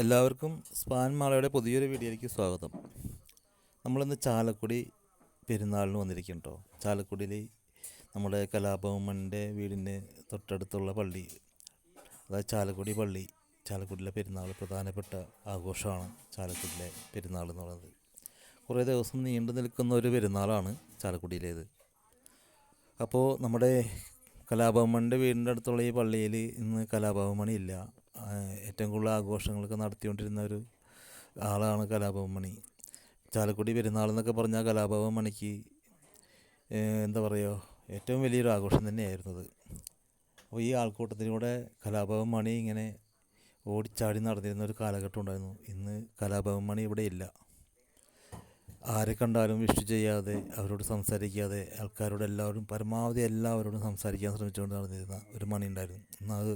എല്ലാവർക്കും സ്പാൻ മാളയുടെ പുതിയൊരു വീഡിയോയിലേക്ക് സ്വാഗതം. നമ്മളിന്ന് ചാലക്കുടി പെരുന്നാളിന് വന്നിരിക്കും കേട്ടോ ചാലക്കുടിയിൽ നമ്മുടെ കലാഭവമന്റെ വീടിന്റെ തൊട്ടടുത്തുള്ള പള്ളി അതായത് ചാലക്കുടി പള്ളി ചാലക്കുടിയിലെ പെരുന്നാൾ പ്രധാനപ്പെട്ട ആഘോഷമാണ് ചാലക്കുടിയിലെ പെരുന്നാൾ എന്ന് പറയുന്നത്. കുറേ ദിവസം നീണ്ടു നിൽക്കുന്ന ഒരു പെരുന്നാളാണ് ചാലക്കുടിയിലേത്. അപ്പോൾ നമ്മുടെ കലാഭവമണിന്റെ വീടിന്റെ അടുത്തുള്ള ഈ പള്ളിയിൽ ഇന്ന് കലാഭവമണി ഇല്ല ഏറ്റവും കൂടുതൽ ആഘോഷങ്ങളൊക്കെ നടത്തിക്കൊണ്ടിരുന്ന ഒരു ആളാണ് കലാഭവൻ മണി. ചാലക്കുടി പെരുന്നാൾ എന്നൊക്കെ പറഞ്ഞാൽ കലാഭവൻ മണിക്ക് എന്താ പറയുക ഏറ്റവും വലിയൊരു ആഘോഷം തന്നെയായിരുന്നത് അപ്പോൾ ഈ ആൾക്കൂട്ടത്തിലൂടെ കലാഭവൻ മണി ഇങ്ങനെ ഓടിച്ചാടി നടന്നിരുന്ന ഒരു കാലഘട്ടം ഉണ്ടായിരുന്നു. ഇന്ന് കലാഭവൻ മണി ഇവിടെ ഇല്ല. ആരെ കണ്ടാലും വിഷ് ചെയ്യാതെ അവരോട് സംസാരിക്കാതെ ആൾക്കാരോട് എല്ലാവരും പരമാവധി എല്ലാവരോടും സംസാരിക്കാൻ ശ്രമിച്ചുകൊണ്ട് നടന്നിരുന്ന ഒരു മണി ഉണ്ടായിരുന്നു. എന്നാൽ അത്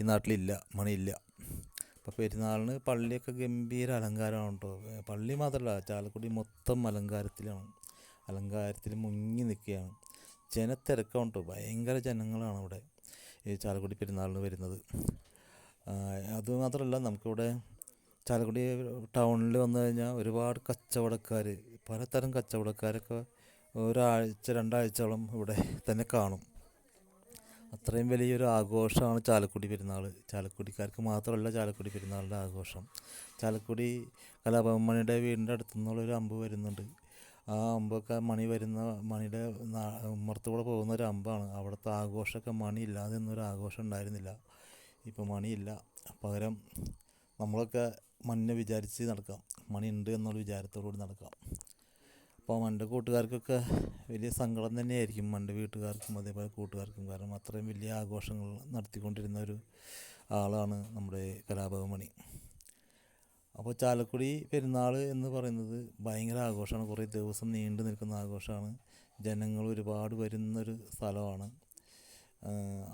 ഈ നാട്ടിലില്ല മണിയില്ല അപ്പോൾ പെരുന്നാളിന് പള്ളിയൊക്കെ ഗംഭീര അലങ്കാരമാണ് കേട്ടോ. പള്ളി മാത്രമല്ല ചാലക്കുടി മൊത്തം അലങ്കാരത്തിലാണ്. അലങ്കാരത്തിൽ മുങ്ങി നിൽക്കുകയാണ്. ജനത്തിരക്കാണ് കേട്ടോ. ഭയങ്കര ജനങ്ങളാണ് അവിടെ ഈ ചാലക്കുടി പെരുന്നാളിന് വരുന്നത്. അതുമാത്രമല്ല അത് മാത്രമല്ല നമുക്കിവിടെ ചാലക്കുടി ടൗണിൽ വന്നു കഴിഞ്ഞാൽ ഒരുപാട് കച്ചവടക്കാർ പലതരം കച്ചവടക്കാരൊക്കെ ഒരാഴ്ച രണ്ടാഴ്ചയോളം ഇവിടെ തന്നെ കാണും. അത്രയും വലിയൊരു ആഘോഷമാണ് ചാലക്കുടി പെരുന്നാൾ. ചാലക്കുടിക്കാർക്ക് മാത്രമല്ല ചാലക്കുടി പെരുന്നാളിന്റെ ആഘോഷം. ചാലക്കുടി കലാഭവന്മണിയുടെ വീടിന്റെ അടുത്തു നിന്നുള്ളൊരു അമ്പ് വരുന്നുണ്ട്. ആ അമ്പൊക്കെ മണി വരുന്ന മണിയുടെ മുറത്തുകൂടെ പോകുന്ന ഒരു അമ്പാണ്. അവിടുത്തെ ആഘോഷമൊക്കെ മണി ഇല്ലാതെ ആഘോഷം ഉണ്ടായിരുന്നില്ല. ഇപ്പോൾ മണിയില്ല. പകരം നമ്മളൊക്കെ മണ്ണിനെ വിചാരിച്ച് നടക്കാം. മണി ഉണ്ട് എന്നുള്ള വിചാരത്തോടു കൂടി നടക്കാം. അപ്പോൾ എന്റെ കൂട്ടുകാർക്കൊക്കെ വലിയ സങ്കടം തന്നെയായിരിക്കും എന്റെ വീട്ടുകാർക്കും അതേപോലെ കൂട്ടുകാർക്കും. കാരണം അത്രയും വലിയ ആഘോഷങ്ങൾ നടത്തിക്കൊണ്ടിരുന്ന ഒരു ആളാണ് നമ്മുടെ കലാഭവമണി അപ്പോൾ ചാലക്കുടി പെരുന്നാൾ എന്ന് പറയുന്നത് ഭയങ്കര ആഘോഷമാണ്. കുറേ ദിവസം നീണ്ടു നിൽക്കുന്ന ആഘോഷമാണ്. ജനങ്ങൾ ഒരുപാട് വരുന്നൊരു സ്ഥലമാണ്.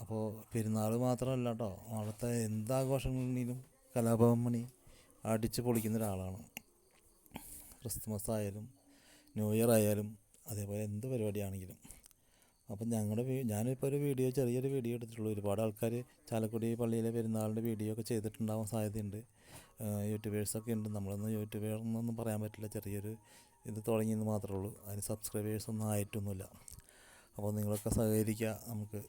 അപ്പോൾ പെരുന്നാൾ മാത്രമല്ല കേട്ടോ അവിടുത്തെ എന്താഘോഷങ്ങളിലും കലാഭവൻ മണി അടിച്ച് പൊളിക്കുന്ന ഒരാളാണ്. ക്രിസ്മസ് ആയാലും ന്യൂ ഇയർ ആയാലും അതേപോലെ എന്ത് പരിപാടിയാണെങ്കിലും. അപ്പം ഞങ്ങളുടെ ഞാനിപ്പോൾ ഒരു വീഡിയോ ചെറിയൊരു വീഡിയോ എടുത്തിട്ടുള്ളൂ. ഒരുപാട് ആൾക്കാർ ചാലക്കുടി പള്ളിയിലെ പെരുന്നാളിന്റെ വീഡിയോ ഒക്കെ ചെയ്തിട്ടുണ്ടാവാൻ സാധ്യതയുണ്ട്. യൂട്യൂബേഴ്സൊക്കെ ഉണ്ട്. നമ്മളൊന്നും യൂട്യൂബേഴ്സൊന്നും പറയാൻ പറ്റില്ല. ചെറിയൊരു ഇത് തുടങ്ങിയെന്ന് മാത്രമേ ഉള്ളൂ. അതിന് സബ്സ്ക്രൈബേഴ്സൊന്നും ആയിട്ടൊന്നുമില്ല. അപ്പോൾ നിങ്ങളൊക്കെ സഹകരിക്കുക. നമുക്ക്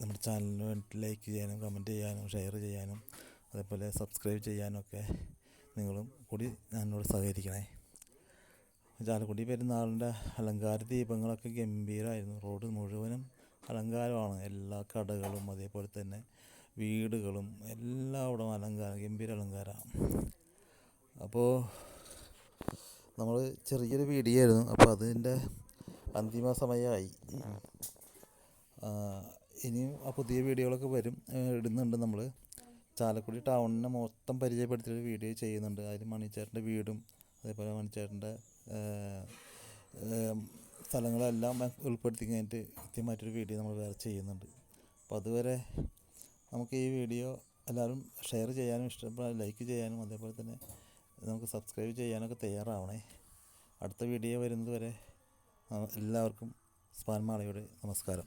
നമ്മുടെ ചാനലിന് വേണ്ടി ലൈക്ക് ചെയ്യാനും കമന്റ് ചെയ്യാനും ഷെയർ ചെയ്യാനും അതേപോലെ സബ്സ്ക്രൈബ് ചെയ്യാനൊക്കെ നിങ്ങളും കൂടി ഞാനോട് സഹകരിക്കണേ. ചാലക്കുടി പെരുന്നാളിന്റെ അലങ്കാര ദീപങ്ങളൊക്കെ ഗംഭീരമായിരുന്നു റോഡ് മുഴുവനും അലങ്കാരമാണ്. എല്ലാ കടകളും അതേപോലെ തന്നെ വീടുകളും എല്ലാം അവിടെ അലങ്കാരം ഗംഭീര അലങ്കാരമാണ്. അപ്പോൾ നമ്മൾ ചെറിയൊരു വീഡിയോ ആയിരുന്നു അപ്പോൾ അതിന്റെ അന്തിമ സമയമായി. ഇനിയും ആ പുതിയ വീഡിയോകളൊക്കെ വരും. ഇടുന്നുണ്ട് നമ്മൾ. ചാലക്കുടി ടൗണിനെ മൊത്തം പരിചയപ്പെടുത്തിയൊരു വീഡിയോ ചെയ്യുന്നുണ്ട്. അതിൽ മണിച്ചേട്ടന്റെ വീടും അതേപോലെ മണിച്ചേട്ടന്റെ സ്ഥലങ്ങളെല്ലാം ഉൾപ്പെടുത്തി കഴിഞ്ഞിട്ട് കൃത്യമായിട്ടൊരു വീഡിയോ നമ്മൾ വേറെ ചെയ്യുന്നുണ്ട്. അപ്പോൾ അതുവരെ നമുക്ക് ഈ വീഡിയോ എല്ലാവരും ഷെയർ ചെയ്യാനും ഇഷ്ടപ്പെടാൻ ലൈക്ക് ചെയ്യാനും അതേപോലെ തന്നെ നമുക്ക് സബ്സ്ക്രൈബ് ചെയ്യാനൊക്കെ തയ്യാറാവണേ. അടുത്ത വീഡിയോ വരുന്നത് വരെ എല്ലാവർക്കും സ്പാൻ നമസ്കാരം.